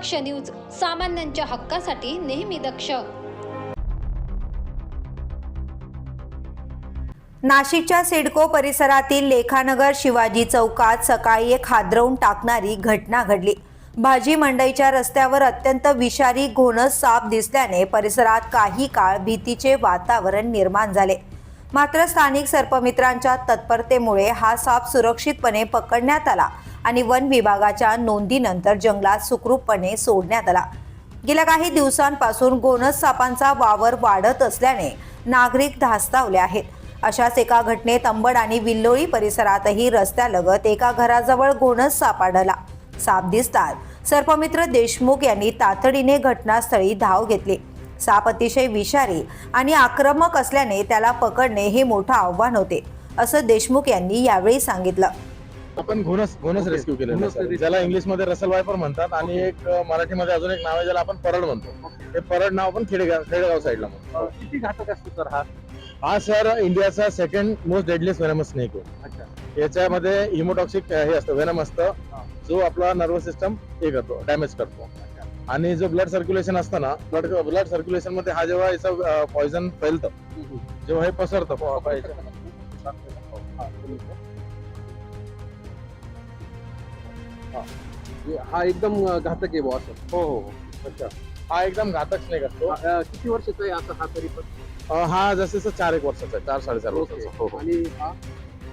दक्ष news सामान्यांच्या हक्कासाठी नेहमी दक्ष. नाशिकच्या सिडको परिसरातील लेखानगर शिवाजी चौकात सकाळी एक हादरवून टाकणारी घटना घडली. भाजी मंडईच्या रस्त्यावर अत्यंत विषारी घोणस साप दिसल्याने परिसरात काही काळ भीतीचे वातावरण निर्माण झाले. मात्र स्थानिक सर्पमित्रांच्या तत्परतेमुळे हा साप सुरक्षितपणे पकडण्यात आला. आणि वन विभागाच्या नोंदीनंतर जंगलात सुखरूपपणे सोडण्यात आला. गेल्या काही दिवसांपासून गोनस सापांचा वावर वाढत असल्याने नागरिक धास्तावले आहेत. अशाच एका घटनेत अंबड आणि विल्लोळी परिसरातही रस्त्यालगत एका घराजवळ गोनस साप आढळला. साप दिसतात सर्पमित्र देशमुख यांनी तातडीने घटनास्थळी धाव घेतली. साप अतिशय विषारी आणि आक्रमक असल्याने त्याला पकडणे हे मोठं आव्हान होते असं देशमुख यांनी यावेळी सांगितलं. आपण घोणस घोणस Okay. Rescue rescue. ज्याला इंग्लिशमध्ये रसल वायपर म्हणतात आणि एक मराठीमध्ये अजून एक नाव आहे ज्याला आपण परड म्हणतो. हे परड नाव आपण खेडेगाव खेडेगाव साईडला म्हणतो. किती घातक असतो सर हा? हा सर इंडियाचा second most deadliest venomous snake आहे. अच्छा. याच्यामध्ये हिमोटॉक्सिक हे असतं वेनम असतं जो आपला नर्वस सिस्टम हे करतो डॅमेज करतो. आणि जो ब्लड सर्क्युलेशन असतं ना ब्लड ब्लड सर्क्युलेशनमध्ये हा जेव्हा याचं पॉइझन फैलतं जेव्हा हे पसरतं याच्या- हा एकदम घातक आहे बुवा असं. हो हो हो. अच्छा. हा एकदम घातक स्नेक असतो. अं, किती वर्षाचा आहे आता हा तरी पण? अ, हा जसं जसं चार एक वर्षाचा आहे चार साडेचार ओके. वर्षाचा. हो हो. आणि हा?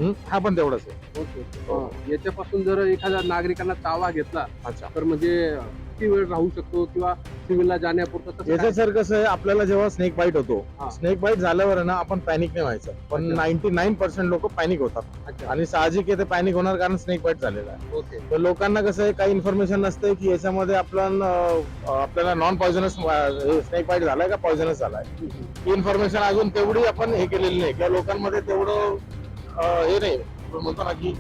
हं? हा पण तेवढाच आहे. ओके. ओके. हो. याच्यापासून जर एखाद्या नागरिकांना चावा घेतला अच्छा. तर म्हणजे किती वेळ राहू शकतो किंवा सिव्हिलला जाण्यापुरतं याचं? सर कसं आहे आपल्याला जेव्हा स्नेक बाईट होतो. स्नेक बाईट झाल्यावर ना आपण पॅनिक नाही व्हायचं. पण. नाईन्टी नाईन पर्सेंट लोक पॅनिक होतात. आणि साहजिक आहे ते पॅनिक होणार कारण स्नेक बाईट झालेला आहे. तर लोकांना कसं आहे काही इन्फॉर्मेशन नसते की याच्यामध्ये आपलं अं, आपल्याला नॉन पॉयझनस स्नेक बाईट झालाय का पॉयझनस झालाय? ही इन्फॉर्मेशन अजून तेवढी आपण हे केलेली नाही. किंवा लोकांमध्ये तेवढं हे नाही. आपण म्हणतो ना की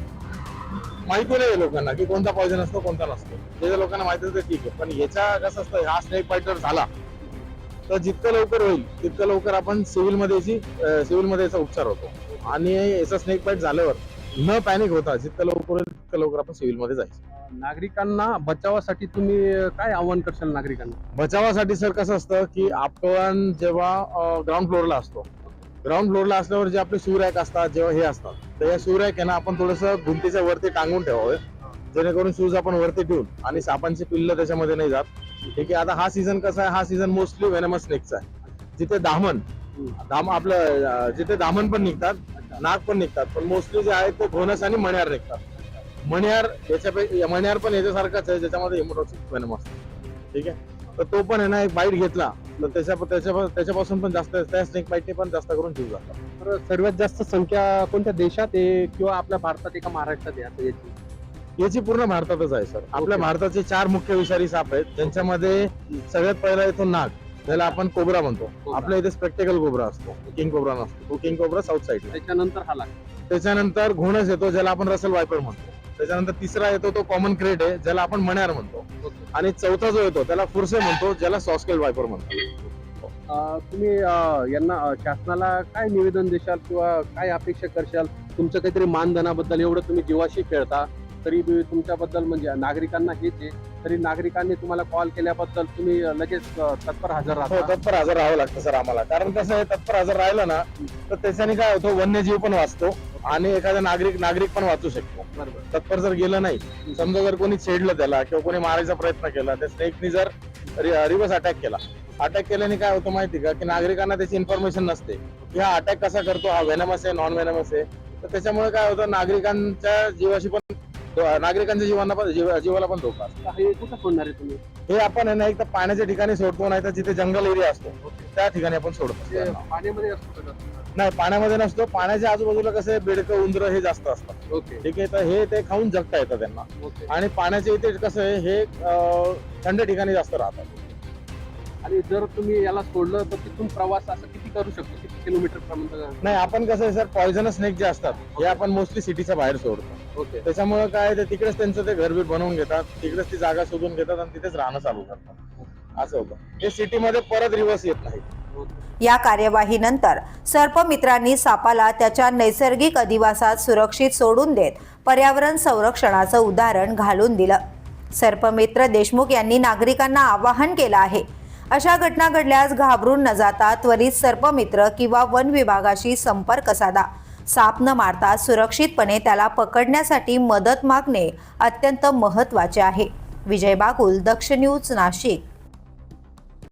माहिती नाही आहे लोकांना की कोणता पॉयझन असतो कोणता नसतो. जे लोकांना माहिती असतं ठीक आहे. पण याच्या कसं असतं हा स्नेक बाईट जर झाला तर जितकं लवकर होईल तितकं लवकर आपण सिव्हिलमध्ये याची सिव्हिलमध्ये याचा उपचार होतो. आणि याचा स्नेक बाईट झाल्यावर न पॅनिक होता जितकं लवकर होईल तितकं लवकर आपण सिव्हिलमध्ये जायचं. नागरिकांना बचावासाठी तुम्ही काय आव्हान करशाल नागरिकांना? बचावासाठी सर कसं असतं की आपण जेव्हा ग्राउंड फ्लोअरला असतो ग्राउंड फ्लोअरला असल्यावर जे आपले शूरॅक असतात जेव्हा हे असतात तर या सूर आहे ना आपण थोडस भिंतीच्या वरती टांगून ठेवावे. जेणेकरून शूज आपण वरती ठेवून आणि सापांची पिल्ल त्याच्यामध्ये नाही जात. ठीक आहे आता हा सीझन कसा आहे? हा सीझन मोस्टली वेनमस स्नेकचा आहे. जिथे दामन दाम आपलं जिथे दामन पण निघतात नाग पण निघतात पण मोस्टली जे आहे ते घोनस आणि मण्यार निघतात. मण्यार याच्यापैकी मण्यार पण याच्यासारखाच आहे ज्याच्यामध्ये हिमोटॉक्सिक वेनम असतो ठीक आहे? तर तो पण आहे ना एक बाईट घेतला. तर त्याच्या त्याच्या त्याच्यापासून पण जास्त त्या स्नेक बाईटने पण जास्त करून जीव जातात तर सर्वात जास्त संख्या कोणत्या देशात आहे किंवा आपल्या भारतात आहे का महाराष्ट्रात आहे आता याची? याची पूर्ण भारतातच आहे सर. आपल्या. भारताचे चार मुख्य विषारी साप आहेत. ज्यांच्यामध्ये सगळ्यात पहिला येतो नाग. त्याला आपण कोबरा म्हणतो. कोबरा. आपल्या इथे स्पेक्टेकल कोबरा असतो. किंग कोबरा नसतो. तो किंग कोबरा साऊथ साईडला त्याच्यानंतर हा लागतो त्याच्यानंतर घोणस येतो ज्याला आपण रसल वायपर म्हणतो. त्याच्यानंतर तिसरा येतो तो कॉमन क्रेट आहे ज्याला आपण मण्यार म्हणतो. आणि चौथा जो येतो त्याला फुरसे म्हणतो ज्याला सॉस्केल वायपर म्हणतो अं, तुम्ही यांना शासनाला काय निवेदन देशाल किंवा काय अपेक्षा करशाल? तुमचं काहीतरी मानधनाबद्दल एवढं तुम्ही जीवाशी खेळता तरी तुमच्याबद्दल म्हणजे नागरिकांना हेच आहे. तरी नागरिकांनी तुम्हाला कॉल केल्याबद्दल तुम्ही लगेच तत्पर हजर हो राहता तत्पर हजर राहावं लागतं सर आम्हाला. कारण कसं आहे तत्पर हजर राहिलं ना तर त्याच्याने काय होतं वन्यजीव पण वाचतो आणि एखादा नागरिक नागरिक पण वाचू शकतो. बरोबर. तत्पर जर गेलं नाही समजा जर कोणी छेडलं त्याला किंवा कोणी मारायचा प्रयत्न केला त्या स्नेकनी जर रिव्हर्स अटॅक केला अटॅक केल्याने काय होतं माहिती का की नागरिकांना त्याची इन्फॉर्मेशन नसते. की हा अटॅक कसा करतो हा वेनमस आहे नॉन वेनमस आहे. तर त्याच्यामुळे काय होतं नागरिकांच्या जीवाशी पण नागरिकांच्या जीवांना पण जीवा- जीवाला पण धोका असतो. हे कुठं सोडणार आहे तुम्ही? हे आपण आहे ना एक तर पाण्याच्या ठिकाणी सोडतो नाही तर जिथे जंगल एरिया असतो त्या ठिकाणी आपण सोडतो. ते त्यांना. पाण्यामध्ये असतो का? नाही पाण्यामध्ये नसतो. पाण्याच्या आजूबाजूला कसं बेडकं उंदरं हे जास्त असतात. ओके. ठीक आहे तर हे ते खाऊन जगता येतं त्यांना. ओके. आणि पाण्याच्या इथे कसं आहे हे अं, थंड ठिकाणी जास्त राहतात. आणि जर तुम्ही याला सोडलं तर तिथून प्रवास असं किती करू शकतो? किती किलोमीटर पर्यंत नाही आपण कसं आहे सर पॉयझनस स्नेक जे असतात हे आपण मोस्टली सिटीच्या बाहेर सोडतो. त्याच्यामुळे काय ते तिकडेच त्यांचं ते घरबीट बनवून घेतात तिकडेच ती जागा शोधून घेतात आणि तिथेच राहणं चालू करतात. असं होतं. हे सिटीमध्ये परत रिवर्स येत नाही. या कार्यवाहीनंतर सर्पमित्रांनी सापाला त्याच्या नैसर्गिक अधिवासात सुरक्षित सोडून देत पर्यावरण संरक्षणाचं उदाहरण घालून दिलं. सर्पमित्र देशमुख यांनी नागरिकांना आवाहन केलं आहे. अशा घटना घडल्यास घाबरून न जाता त्वरित सर्पमित्र किंवा वन विभागाशी संपर्क साधा. साप न मारता सुरक्षितपणे त्याला पकडण्यासाठी मदत मागणे अत्यंत महत्त्वाचे आहे. विजय बागुल दक्ष न्यूज नाशिक.